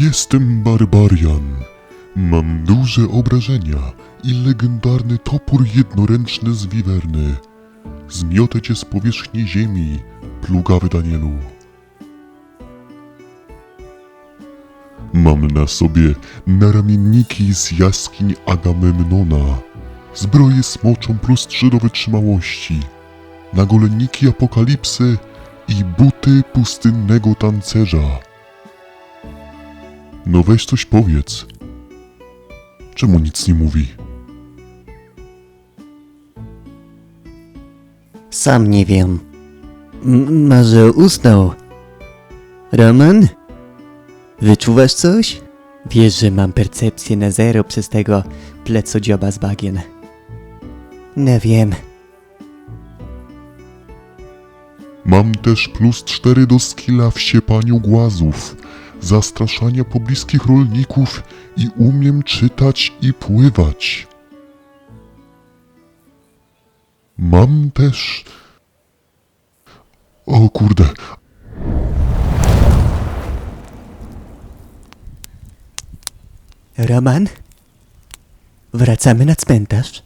Jestem barbarian. Mam duże obrażenia i legendarny topór jednoręczny z wiwerny. Zmiotę cię z powierzchni ziemi, plugawy Danielu. Mam na sobie naramienniki z jaskiń Agamemnona, zbroję smoczą plus trzy do wytrzymałości, nagolenniki apokalipsy i buty pustynnego tancerza. No weź coś powiedz. Czemu nic nie mówi? Sam nie wiem. M- może usnął. Roman? Wyczuwasz coś? Wiesz, że mam percepcję na zero przez tego plecodzioba z bagien. Nie wiem. Mam też plus cztery do skilla w siepaniu głazów, zastraszania pobliskich rolników i umiem czytać i pływać. Mam też... O kurde, Roman? Wracamy na cmentarz?